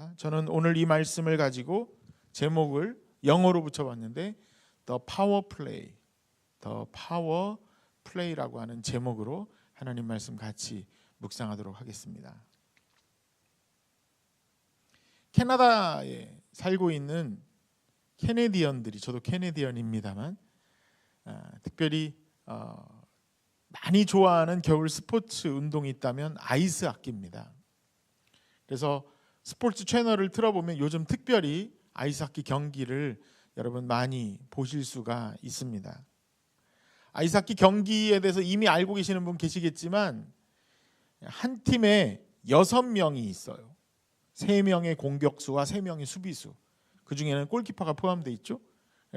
하겠습니다. 저는 오늘 이 말씀을 가지고 제목을 영어로 붙여봤는데 The Power Play, The Power Play라고 하는 제목으로 하나님 말씀 같이 묵상하도록 하겠습니다. 캐나다에 살고 있는 캐네디언들이 저도 캐네디언입니다만 아, 특별히 어, 많이 좋아하는 겨울 스포츠 운동이 있다면 아이스 하키입니다. 그래서 스포츠 채널을 틀어보면 요즘 특별히 아이스 하키 경기를 여러분 많이 보실 수가 있습니다. 아이스 하키 경기에 대해서 이미 알고 계시는 분 계시겠지만 한 팀에 여섯 명이 있어요. 세 명의 공격수와 세 명의 수비수. 그 중에는 골키퍼가 포함되어 있죠.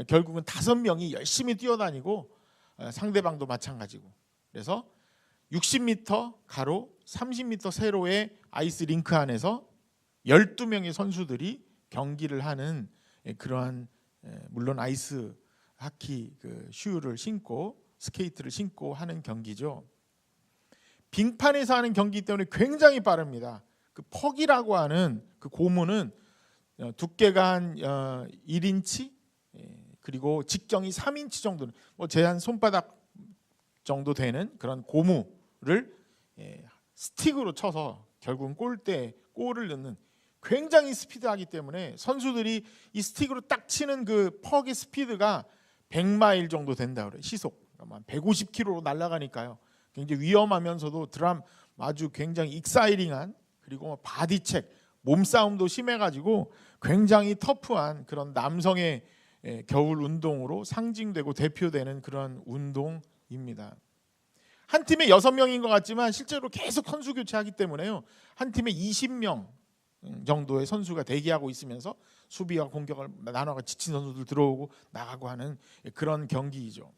결국은 다섯 명이 열심히 뛰어다니고 어, 상대방도 마찬가지고. 그래서 60m 가로, 30m 세로의 아이스 링크 안에서 12명의 선수들이 경기를 하는 예, 그러한 예, 물론 아이스 하키 그 슈를 신고 스케이트를 신고 하는 경기죠. 빙판에서 하는 경기 때문에 굉장히 빠릅니다. 그 퍽이라고 하는 그 고무는 어, 두께가 한 1인치 그리고 직경이 3인치 정도는 뭐 제 한 손바닥 정도 되는 그런 고무를 예, 스틱으로 쳐서 결국은 골대 골을 넣는 굉장히 스피드하기 때문에 선수들이 이 스틱으로 딱 치는 그 퍽의 스피드가 100마일 정도 된다 그래 시속 150km로 날아가니까요 굉장히 위험하면서도 드람 아주 굉장히 익사이링한 그리고 뭐 바디책 몸싸움도 심해가지고 굉장히 터프한 그런 남성의 예, 겨울 운동으로 상징되고 대표되는 그런 운동입니다. 한 팀에 여섯 명인 것 같지만 실제로 계속 선수 교체하기 때문에요. 한 팀에 20명 정도의 선수가 대기하고 있으면서 수비와 공격을 나눠가 지친 선수들 들어오고 나가고 하는 그런 경기이죠.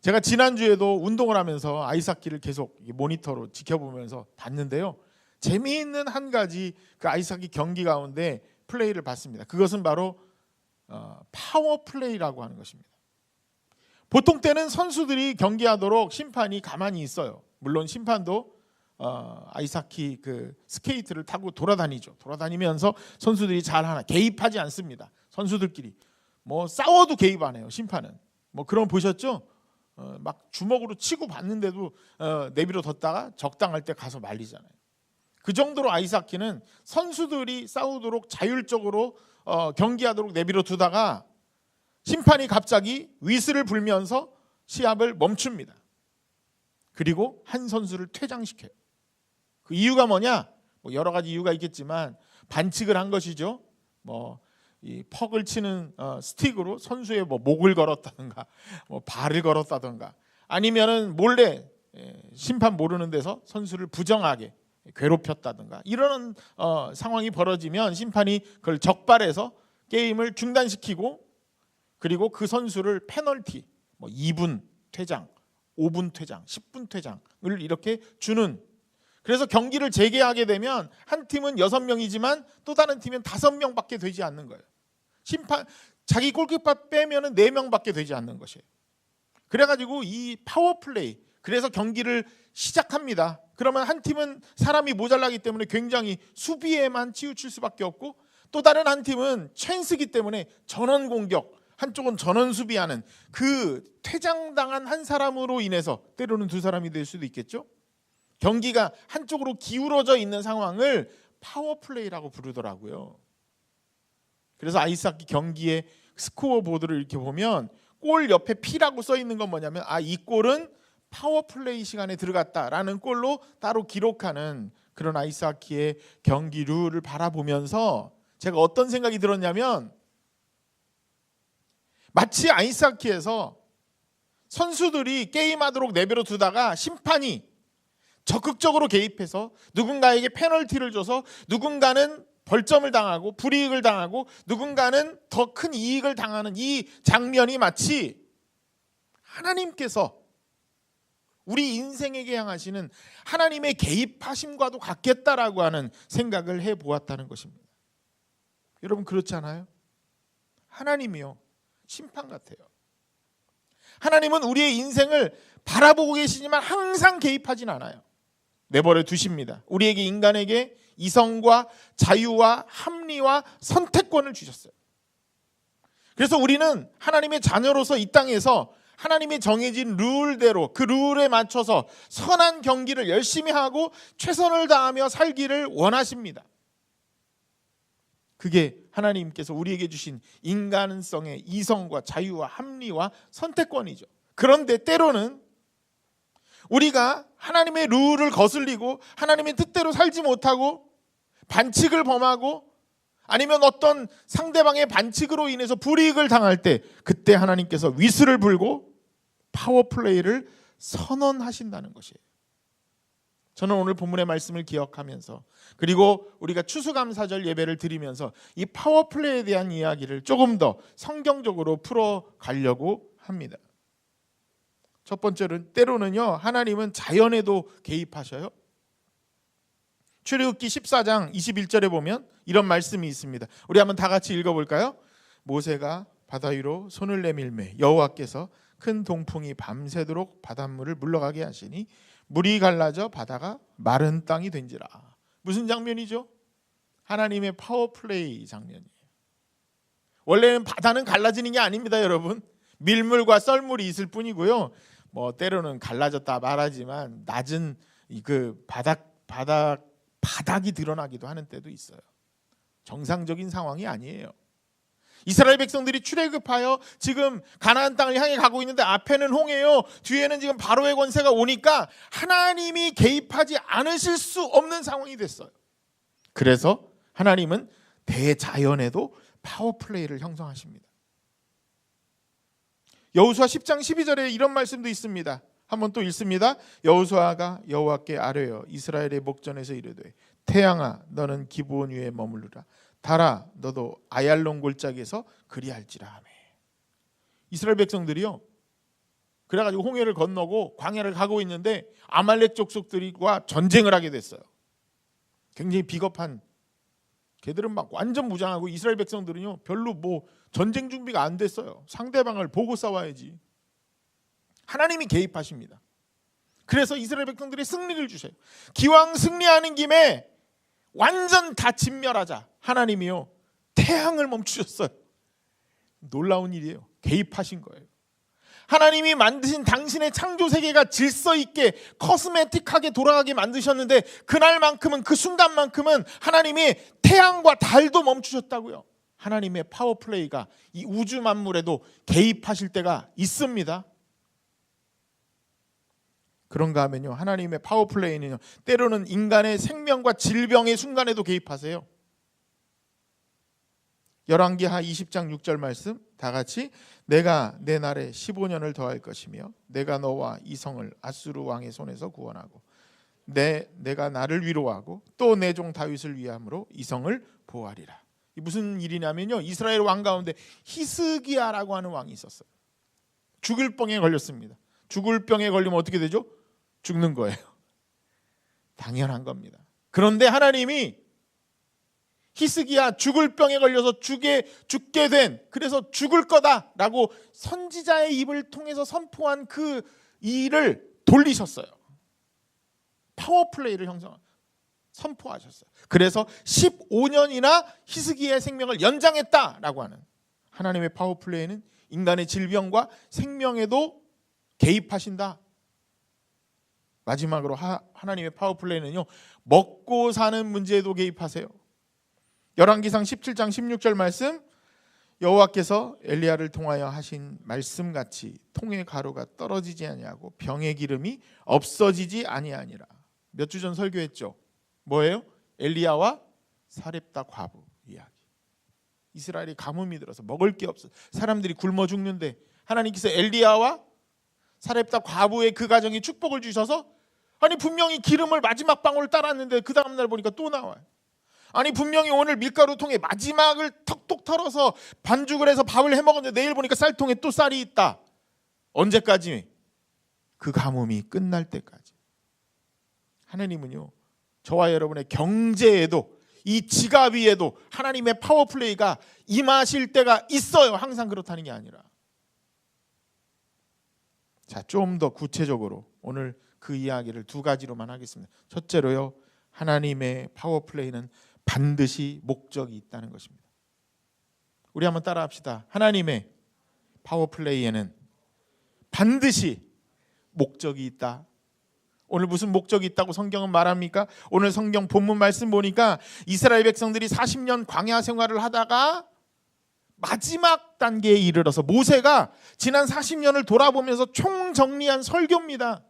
제가 지난 주에도 운동을 하면서 아이스하키를 계속 모니터로 지켜보면서 봤는데요. 재미있는 한 가지 그 아이스하키 경기 가운데 플레이를 봤습니다. 그것은 바로 어, 파워 플레이라고 하는 것입니다. 보통 때는 선수들이 경기하도록 심판이 가만히 있어요. 물론 심판도 어, 아이스하키 그 스케이트를 타고 돌아다니죠. 돌아다니면서 선수들이 잘 하나 개입하지 않습니다. 선수들끼리 뭐 싸워도 개입 안 해요. 심판은 뭐 그런 거 보셨죠? 어, 막 주먹으로 치고 받는데도 어, 내비로 뒀다가 적당할 때 가서 말리잖아요. 그 정도로 아이스하키는 선수들이 싸우도록 자율적으로 어, 경기하도록 내비로 두다가 심판이 갑자기 위스를 불면서 시합을 멈춥니다. 그리고 한 선수를 퇴장시켜요. 그 이유가 뭐냐? 뭐 여러 가지 이유가 있겠지만 반칙을 한 것이죠. 뭐 이 퍽을 치는 어, 스틱으로 선수의 뭐 목을 걸었다든가, 뭐 발을 걸었다든가, 아니면은 몰래 예, 심판 모르는 데서 선수를 부정하게 괴롭혔다든가 이런 어, 상황이 벌어지면 심판이 그걸 적발해서 게임을 중단시키고 그리고 그 선수를 페널티 뭐 2분 퇴장, 5분 퇴장, 10분 퇴장을 이렇게 주는 그래서 경기를 재개하게 되면 한 팀은 6명이지만 또 다른 팀은 5명밖에 되지 않는 거예요. 심판 자기 골키퍼 빼면은 4명밖에 되지 않는 것이에요. 그래 가지고 이 파워 플레이 그래서 경기를 시작합니다. 그러면 한 팀은 사람이 모자라기 때문에 굉장히 수비에만 치우칠 수밖에 없고 또 다른 한 팀은 찬스기 때문에 전원 공격 한쪽은 전원 수비하는 그 퇴장당한 한 사람으로 인해서 때로는 두 사람이 될 수도 있겠죠. 경기가 한쪽으로 기울어져 있는 상황을 파워 플레이라고 부르더라고요. 그래서 아이스하키 경기의 스코어 보드를 이렇게 보면 골 옆에 P라고 써 있는 건 뭐냐면 아 이 골은 파워 플레이 시간에 들어갔다라는 골로 따로 기록하는 그런 아이스하키의 경기 룰을 바라보면서 제가 어떤 생각이 들었냐면 마치 아이스하키에서 선수들이 게임하도록 내버려 두다가 심판이 적극적으로 개입해서 누군가에게 페널티를 줘서 누군가는 벌점을 당하고 불이익을 당하고 누군가는 더 큰 이익을 당하는 이 장면이 마치 하나님께서 우리 인생에게 향하시는 하나님의 개입하심과도 같겠다라고 하는 생각을 해 보았다는 것입니다. 여러분 그렇지 않아요? 하나님이요. 심판 같아요. 하나님은 우리의 인생을 바라보고 계시지만 항상 개입하진 않아요. 내버려 두십니다. 우리에게 인간에게 이성과 자유와 합리와 선택권을 주셨어요. 그래서 우리는 하나님의 자녀로서 이 땅에서 하나님이 정해진 룰대로 그 룰에 맞춰서 선한 경기를 열심히 하고 최선을 다하며 살기를 원하십니다. 그게 하나님께서 우리에게 주신 인간성의 이성과 자유와 합리와 선택권이죠. 그런데 때로는 우리가 하나님의 룰을 거슬리고 하나님의 뜻대로 살지 못하고 반칙을 범하고 아니면 어떤 상대방의 반칙으로 인해서 불이익을 당할 때 그때 하나님께서 위스를 불고 파워플레이를 선언하신다는 것이에요. 저는 오늘 본문의 말씀을 기억하면서 그리고 우리가 추수감사절 예배를 드리면서 이 파워플레이에 대한 이야기를 조금 더 성경적으로 풀어 가려고 합니다. 첫 번째는 때로는요. 하나님은 자연에도 개입하셔요. 출애굽기 14장 21절에 보면 이런 말씀이 있습니다. 우리 한번 다 같이 읽어 볼까요? 모세가 바다 위로 손을 내밀매 여호와께서 큰 동풍이 밤새도록 바닷물을 물러가게 하시니 물이 갈라져 바다가 마른 땅이 된지라. 무슨 장면이죠? 하나님의 파워플레이 장면이에요. 원래는 바다는 갈라지는 게 아닙니다, 여러분. 밀물과 썰물이 있을 뿐이고요. 뭐 때로는 갈라졌다 말하지만 낮은 그 바닥 바닥 바닥이 드러나기도 하는 때도 있어요. 정상적인 상황이 아니에요. 이스라엘 백성들이 출애굽하여 지금 가나안 땅을 향해 가고 있는데 앞에는 홍해요. 뒤에는 지금 바로의 권세가 오니까 하나님이 개입하지 않으실 수 없는 상황이 됐어요. 그래서 하나님은 대자연에도 파워 플레이를 형성하십니다. 여호수아 10장 12절에 이런 말씀도 있습니다. 한번 또 읽습니다. 여호수아가 여호와께 아뢰어 이스라엘의 목전에서 이르되 태양아 너는 기브온 위에 머무르라 달아 너도 아얄론 골짜기에서 그리할지라 하매 이스라엘 백성들이요 그래가지고 홍해를 건너고 광야를 가고 있는데 아말렉 족속들과 전쟁을 하게 됐어요. 굉장히 비겁한 걔들은 막 완전 무장하고 이스라엘 백성들은요 별로 뭐 전쟁 준비가 안 됐어요. 상대방을 보고 싸워야지. 하나님이 개입하십니다. 그래서 이스라엘 백성들이 승리를 주세요. 기왕 승리하는 김에 완전 다 진멸하자. 하나님이요. 태양을 멈추셨어요. 놀라운 일이에요. 개입하신 거예요. 하나님이 만드신 당신의 창조 세계가 질서 있게 커스메틱하게 돌아가게 만드셨는데 그날만큼은 그 순간만큼은 하나님이 태양과 달도 멈추셨다고요. 하나님의 파워 플레이가 이 우주 만물에도 개입하실 때가 있습니다. 그런가 하면요. 하나님의 파워 플레이는요. 때로는 인간의 생명과 질병의 순간에도 개입하세요. 열왕기하 20장 6절 말씀 다 같이 내가 내 날에 15년을 더할 것이며 내가 너와 이 성을 아수르 왕의 손에서 구원하고 내 내가 나를 위로하고 또 내 종 다윗을 위함으로 이 성을 보호하리라. 이 무슨 일이냐면요. 이스라엘 왕 가운데 히스기야라고 하는 왕이 있었어요. 죽을 병에 걸렸습니다. 죽을 병에 걸리면 어떻게 되죠? 죽는 거예요. 당연한 겁니다. 그런데 하나님이 히스기야 죽을 병에 걸려서 죽게 죽게 된 그래서 죽을 거다라고 선지자의 입을 통해서 선포한 그 일을 돌리셨어요. 파워 플레이를 형성 선포하셨어요. 그래서 15년이나 히스기야의 생명을 연장했다라고 하는 하나님의 파워플레이는 인간의 질병과 생명에도 개입하신다. 마지막으로 하, 하나님의 파워플레이는요. 먹고 사는 문제에도 개입하세요. 열왕기상 17장 16절 말씀 여호와께서 엘리야를 통하여 하신 말씀 같이 통의 가루가 떨어지지 아니하고 병의 기름이 없어지지 아니하니라. 몇 주 전 설교했죠. 뭐예요? 엘리야와 사렙다 과부 이야기. 이스라엘이 가뭄이 들어서 먹을 게 없어. 사람들이 굶어 죽는데 하나님께서 엘리야와 사렙다 과부의 그 가정이 축복을 주셔서 아니 분명히 기름을 마지막 방울 따랐는데 그 다음 날 보니까 또 나와요. 아니 분명히 오늘 밀가루 통에 마지막을 턱톡 털어서 반죽을 해서 밥을 해 먹었는데 내일 보니까 쌀통에 또 쌀이 있다. 언제까지? 그 가뭄이 끝날 때까지. 하나님은요. 저와 여러분의 경제에도 이 지갑 위에도 하나님의 파워플레이가 임하실 때가 있어요. 항상 그렇다는 게 아니라. 자, 좀 더 구체적으로 오늘 그 이야기를 두 가지로만 하겠습니다. 첫째로요. 하나님의 파워플레이는 반드시 목적이 있다는 것입니다. 우리 한번 따라합시다. 하나님의 파워플레이에는 반드시 목적이 있다. 오늘 무슨 목적이 있다고 성경은 말합니까? 오늘 성경 본문 말씀 보니까 이스라엘 백성들이 40년 광야 생활을 하다가 마지막 단계에 이르러서 모세가 지난 40년을 돌아보면서 총정리한 설교입니다.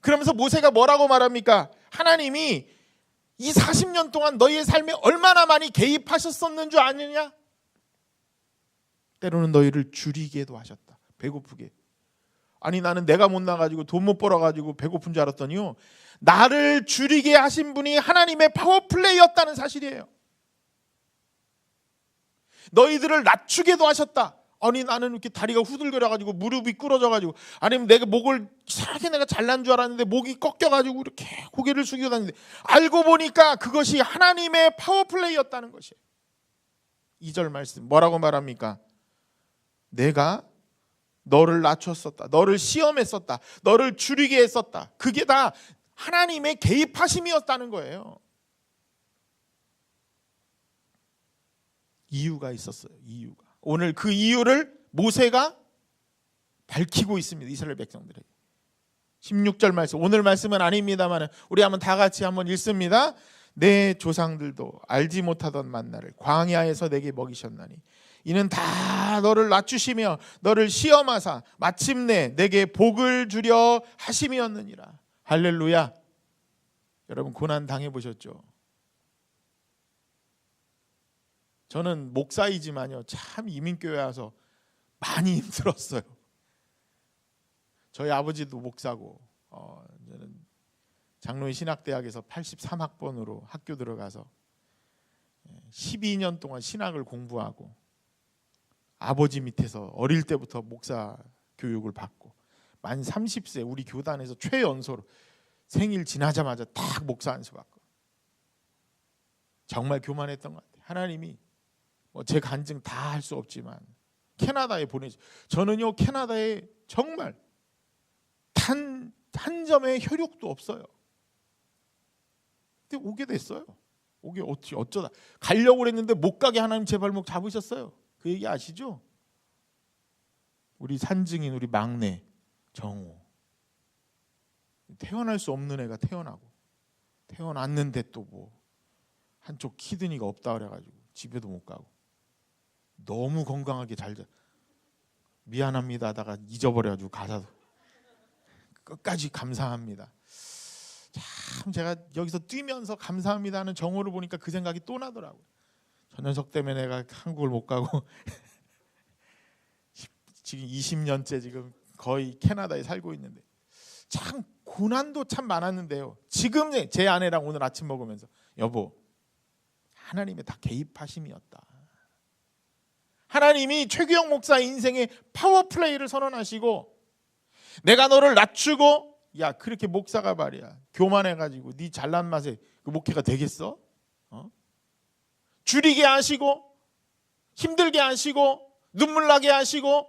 그러면서 모세가 뭐라고 말합니까? 하나님이 이 40년 동안 너희의 삶에 얼마나 많이 개입하셨었는 줄 아느냐? 때로는 너희를 줄이게도 하셨다. 배고프게. 아니 나는 내가 못 나가지고 돈 못 벌어가지고 배고픈 줄 알았더니요. 나를 줄이게 하신 분이 하나님의 파워플레이였다는 사실이에요. 너희들을 낮추게도 하셨다. 아니 나는 이렇게 다리가 후들거려가지고 무릎이 꿇어져가지고 아니면 내가 목을 이상하게 내가 잘난 줄 알았는데 목이 꺾여가지고 이렇게 고개를 숙여 다니는데 알고 보니까 그것이 하나님의 파워플레이였다는 것이에요. 2절 말씀 뭐라고 말합니까? 내가 너를 낮췄었다. 너를 시험했었다. 너를 줄이게 했었다. 그게 다 하나님의 개입하심이었다는 거예요. 이유가 있었어요. 이유가. 오늘 그 이유를 모세가 밝히고 있습니다. 이스라엘 백성들에게. 16절 말씀. 오늘 말씀은 아닙니다만 우리 한번 다 같이 한번 읽습니다. 내 조상들도 알지 못하던 만나를 광야에서 내게 먹이셨나니 이는 다 너를 낮추시며 너를 시험하사 마침내 내게 복을 주려 하심이었느니라. 할렐루야. 여러분 고난 당해 보셨죠? 저는 목사이지만요. 참 이민교회 와서 많이 힘들었어요. 저희 아버지도 목사고 어, 저는 장로인 신학대학에서 83학번으로 학교 들어가서 12년 동안 신학을 공부하고 아버지 밑에서 어릴 때부터 목사 교육을 받고 만 30세 우리 교단에서 최연소로 생일 지나자마자 딱 목사 안수 받고 정말 교만했던 것 같아요. 하나님이 뭐 제 간증 다 할 수 없지만 캐나다에 보내지 저는요 캐나다에 정말 단 한 점의 혈육도 없어요. 근데 오게 됐어요. 오게 어찌 어쩌다 가려고 그랬는데 못 가게 하나님 제 발목 잡으셨어요. 그 얘기 아시죠? 우리 산증인 우리 막내 정호 태어날 수 없는 애가 태어나고 태어났는데 또 뭐 한쪽 키드니가 없다 그래가지고 집에도 못 가고 너무 건강하게 잘 자. 미안합니다 하다가 잊어버려가지고 가사도 끝까지 감사합니다. 참 제가 여기서 뛰면서 감사합니다 하는 정호를 보니까 그 생각이 또 나더라고요. 저 녀석 때문에 내가 한국을 못 가고 지금 20년째 지금 거의 캐나다에 살고 있는데 참 고난도 참 많았는데요. 지금 제 아내랑 오늘 아침 먹으면서 여보 하나님의 다 개입하심이었다. 하나님이 최규영 목사 인생의 파워 플레이를 선언하시고 내가 너를 낮추고 야 그렇게 목사가 말이야 교만해가지고 네 잘난 맛에 그 목회가 되겠어? 어? 줄이게 하시고 힘들게 하시고 눈물 나게 하시고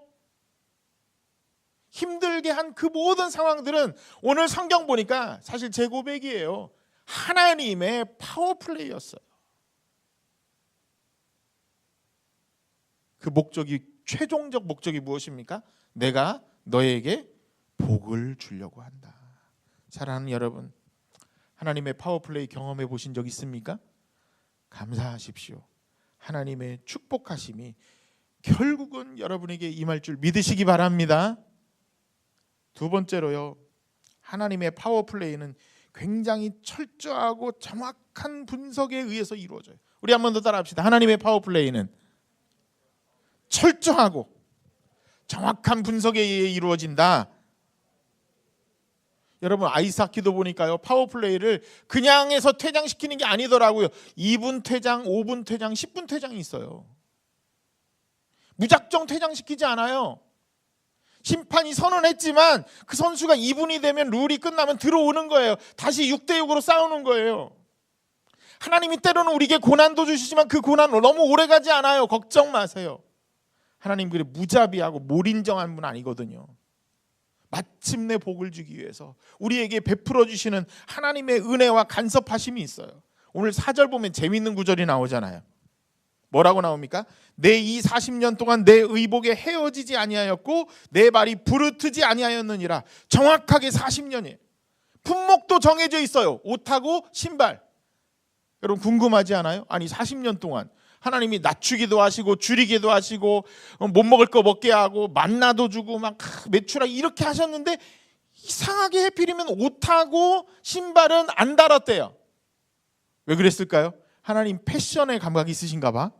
힘들게 한 그 모든 상황들은 오늘 성경 보니까 사실 제 고백이에요. 하나님의 파워플레이였어요. 그 목적이 최종적 목적이 무엇입니까? 내가 너에게 복을 주려고 한다. 사랑하는 여러분, 하나님의 파워플레이 경험해 보신 적 있습니까? 감사하십시오. 하나님의 축복하심이 결국은 여러분에게 임할 줄 믿으시기 바랍니다. 두 번째로요. 하나님의 파워플레이는 굉장히 철저하고 정확한 분석에 의해서 이루어져요. 우리 한 번 더 따라합시다. 하나님의 파워플레이는 철저하고 정확한 분석에 의해 이루어진다. 여러분 아이스하키도 보니까요 파워플레이를 그냥 해서 퇴장시키는 게 아니더라고요. 2분 퇴장, 5분 퇴장, 10분 퇴장이 있어요. 무작정 퇴장시키지 않아요. 심판이 선언했지만 그 선수가 2분이 되면 룰이 끝나면 들어오는 거예요. 다시 6대 6으로 싸우는 거예요. 하나님이 때로는 우리에게 고난도 주시지만 그 고난 너무 오래 가지 않아요. 걱정 마세요. 하나님 그래 무자비하고 몰인정한 분 아니거든요. 마침내 복을 주기 위해서 우리에게 베풀어 주시는 하나님의 은혜와 간섭하심이 있어요. 오늘 4절 보면 재밌는 구절이 나오잖아요. 뭐라고 나옵니까? 내 이 40년 동안 내 의복에 헤어지지 아니하였고 내 발이 부르트지 아니하였느니라. 정확하게 40년이에요. 품목도 정해져 있어요. 옷하고 신발. 여러분 궁금하지 않아요? 아니 40년 동안 하나님이 낮추기도 하시고 줄이기도 하시고 어, 못 먹을 거 먹게 하고 만나도 주고 막 매출하 이렇게 하셨는데 이상하게 해필이면 옷하고 신발은 안 달았대요. 왜 그랬을까요? 하나님 패션에 감각이 있으신가 봐.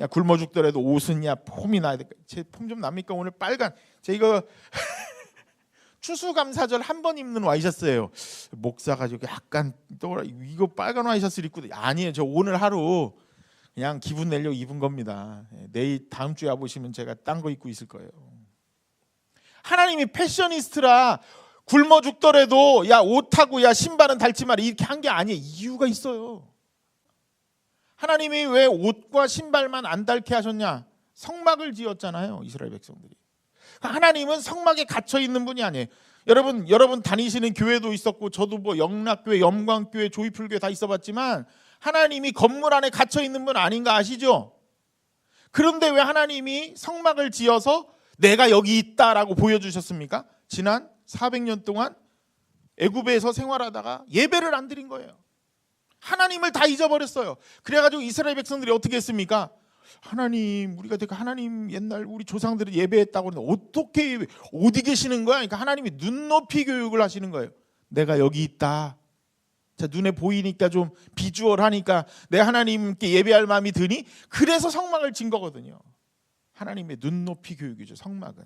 야 굶어 죽더라도 옷은 야 폼이 나야 돼. 제폼 좀 납니까? 오늘 빨간 제 이거 추수감사절 한 번 입는 와이셔츠예요. 목사가 저기 약간 또 이거 빨간 와이셔츠를 입고 아니에요. 저 오늘 하루 그냥 기분 내려 입은 겁니다. 예, 내일 다음 주에 와보시면 제가 딴 거 입고 있을 거예요. 하나님이 패셔니스트라 굶어 죽더라도 야 옷하고 야 신발은 닳지 마라 이렇게 한 게 아니에요. 이유가 있어요. 하나님이 왜 옷과 신발만 안 닳게 하셨냐? 성막을 지었잖아요. 이스라엘 백성들이. 하나님은 성막에 갇혀 있는 분이 아니에요. 여러분 여러분 다니시는 교회도 있었고 저도 뭐 영락교회, 영광교회, 조이풀교회 다 있어봤지만 하나님이 건물 안에 갇혀 있는 분 아닌가 아시죠? 그런데 왜 하나님이 성막을 지어서 내가 여기 있다라고 보여주셨습니까? 지난 400년 동안 애굽에서 생활하다가 예배를 안 드린 거예요. 하나님을 다 잊어버렸어요. 그래가지고 이스라엘 백성들이 어떻게 했습니까? 하나님 우리가 되게 하나님 옛날 우리 조상들이 예배했다고 그러는데 어떻게 예배, 어디 계시는 거야? 그러니까 하나님이 눈높이 교육을 하시는 거예요. 내가 여기 있다. 자, 눈에 보이니까 좀 비주얼하니까 내 하나님께 예배할 마음이 드니 그래서 성막을 진 거거든요. 하나님의 눈높이 교육이죠. 성막은.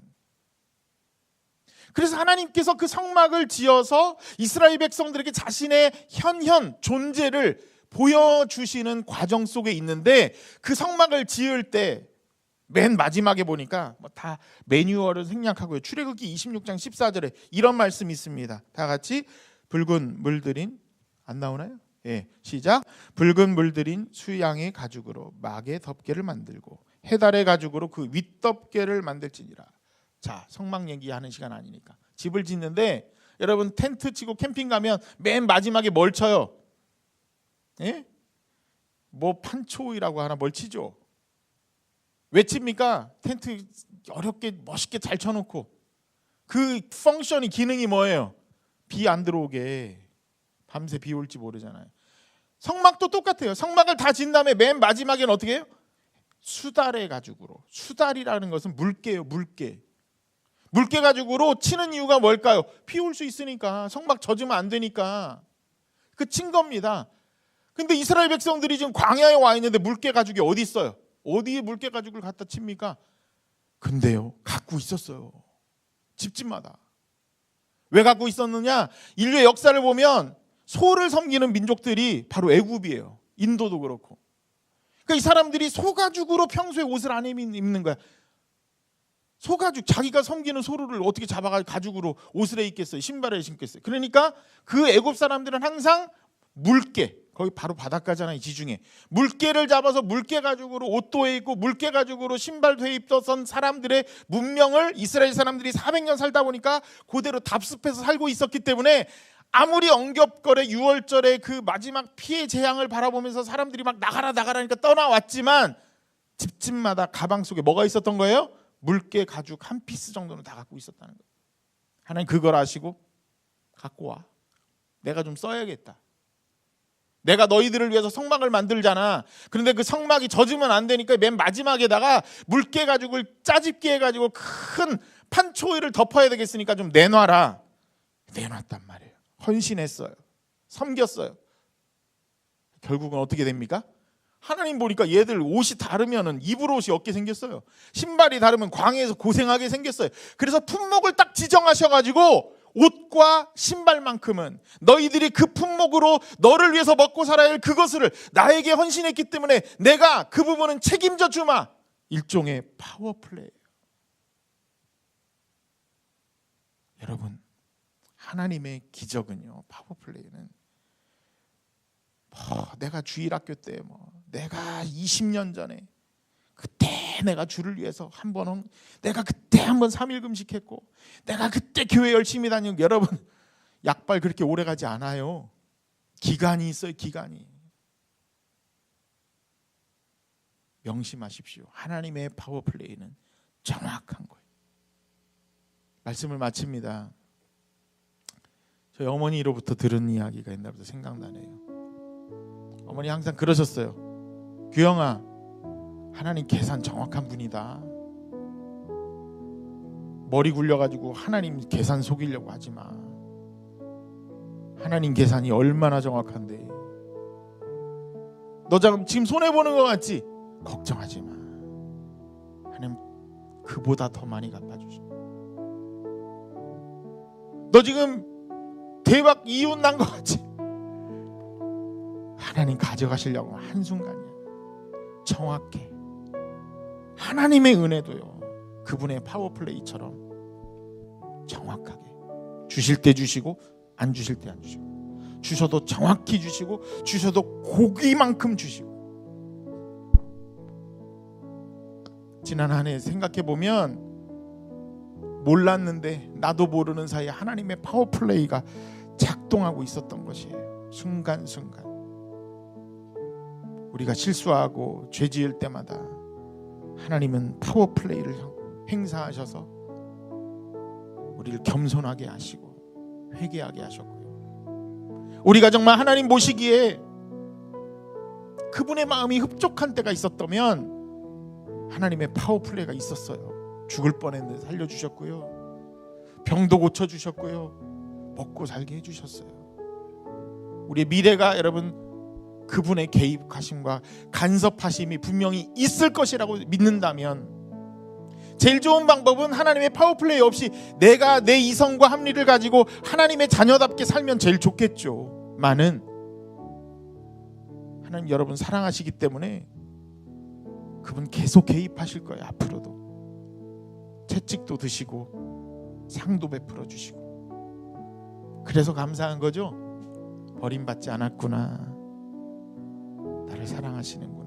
그래서 하나님께서 그 성막을 지어서 이스라엘 백성들에게 자신의 현현 존재를 보여주시는 과정 속에 있는데 그 성막을 지을 때 맨 마지막에 보니까 뭐 다 매뉴얼을 생략하고요. 출애굽기 26장 14절에 이런 말씀이 있습니다. 다 같이 붉은 물들인 안 나오나요? 예, 시작. 붉은 물들인 수양의 가죽으로 막의 덮개를 만들고 해달의 가죽으로 그 윗덮개를 만들지니라. 자, 성막 얘기하는 시간 아니니까. 집을 짓는데 여러분 텐트 치고 캠핑 가면 맨 마지막에 뭘 쳐요? 예? 뭐 판초이라고 하나 뭘 치죠? 왜 칩니까? 텐트 어렵게 멋있게 잘 쳐놓고 그 펑션이 기능이 뭐예요? 비 안 들어오게 밤새 비 올지 모르잖아요. 성막도 똑같아요. 성막을 다 진 다음에 맨 마지막에는 어떻게 해요? 수달의 가죽으로. 수달이라는 것은 물개요, 물개. 물개 가죽으로 치는 이유가 뭘까요? 비 올 수 있으니까 성막 젖으면 안 되니까 그 친 겁니다. 근데 이스라엘 백성들이 지금 광야에 와 있는데 물개 가죽이 어디 있어요? 어디에 물개 가죽을 갖다 칩니까? 근데요, 갖고 있었어요. 집집마다. 왜 갖고 있었느냐? 인류의 역사를 보면 소를 섬기는 민족들이 바로 애굽이에요. 인도도 그렇고. 그러니까 이 사람들이 소가죽으로 평소에 옷을 안 입는 거야. 소가죽 자기가 섬기는 소를 어떻게 잡아가 가죽으로 옷을 해 입겠어요? 신발에 신겠어요? 그러니까 그 애굽 사람들은 항상 물개 거기 바로 바닷가잖아요 지중해 물개를 잡아서 물개 가죽으로 옷도 해 입고 물개 가죽으로 신발도 해 입던 사람들의 문명을 이스라엘 사람들이 400년 살다 보니까 그대로 답습해서 살고 있었기 때문에 아무리 엉겹거려 6월절에 그 마지막 피해 재앙을 바라보면서 사람들이 막 나가라 나가라니까 떠나왔지만 집집마다 가방 속에 뭐가 있었던 거예요? 물개 가죽 한 피스 정도는 다 갖고 있었다는 거예요. 하나님 그걸 아시고 갖고 와. 내가 좀 써야겠다. 내가 너희들을 위해서 성막을 만들잖아. 그런데 그 성막이 젖으면 안 되니까 맨 마지막에다가 물개 가죽을 짜집게 해가지고 큰 판초이를 덮어야 되겠으니까 좀 내놔라. 내놨단 말이에요. 헌신했어요. 섬겼어요. 결국은 어떻게 됩니까? 하나님 보니까 얘들 옷이 다르면은 입을 옷이 없게 생겼어요. 신발이 다르면 광해에서 고생하게 생겼어요. 그래서 품목을 딱 지정하셔가지고 옷과 신발만큼은 너희들이 그 품목으로 너를 위해서 먹고 살아야 할 그것을 나에게 헌신했기 때문에 내가 그 부분은 책임져 주마. 일종의 파워플레이. 여러분 하나님의 기적은요. 파워 플레이는 뭐 내가 주일학교 때 뭐 내가 20년 전에 그때 내가 주를 위해서 한 번은 내가 그때 한 번 3일 금식했고 내가 그때 교회 열심히 다니고 여러분 약발 그렇게 오래 가지 않아요. 기간이 있어요, 기간이. 명심하십시오. 하나님의 파워 플레이는 정확한 거예요. 말씀을 마칩니다. 저희 어머니로부터 들은 이야기가 옛날부터 생각나네요. 어머니 항상 그러셨어요. 규영아, 하나님 계산 정확한 분이다. 머리 굴려가지고 하나님 계산 속이려고 하지 마. 하나님 계산이 얼마나 정확한데. 너 지금 손해 보는 것 같지? 걱정하지 마. 하나님 그보다 더 많이 갚아주시. 너 지금 대박 이혼 난 것 같지? 하나님 가져가시려고 한 순간이야. 정확해. 하나님의 은혜도요. 그분의 파워플레이처럼 정확하게 주실 때 주시고 안 주실 때 안 주시고 주셔도 정확히 주시고 주셔도 고기만큼 주시고 지난 한 해 생각해 보면 몰랐는데 나도 모르는 사이에 하나님의 파워플레이가 작동하고 있었던 것이에요. 순간순간 우리가 실수하고 죄 지을 때마다 하나님은 파워플레이를 행사하셔서 우리를 겸손하게 하시고 회개하게 하셨고요. 우리가 정말 하나님 모시기에 그분의 마음이 흡족한 때가 있었다면 하나님의 파워플레이가 있었어요. 죽을 뻔했는데 살려주셨고요. 병도 고쳐주셨고요. 먹고 살게 해주셨어요. 우리의 미래가 여러분 그분의 개입하심과 간섭하심이 분명히 있을 것이라고 믿는다면 제일 좋은 방법은 하나님의 파워플레이 없이 내가 내 이성과 합리를 가지고 하나님의 자녀답게 살면 제일 좋겠죠. 많은 하나님 여러분 사랑하시기 때문에 그분 계속 개입하실 거예요. 앞으로도 채찍도 드시고 상도 베풀어 주시고 그래서 감사한 거죠. 버림받지 않았구나. 나를 사랑하시는구나.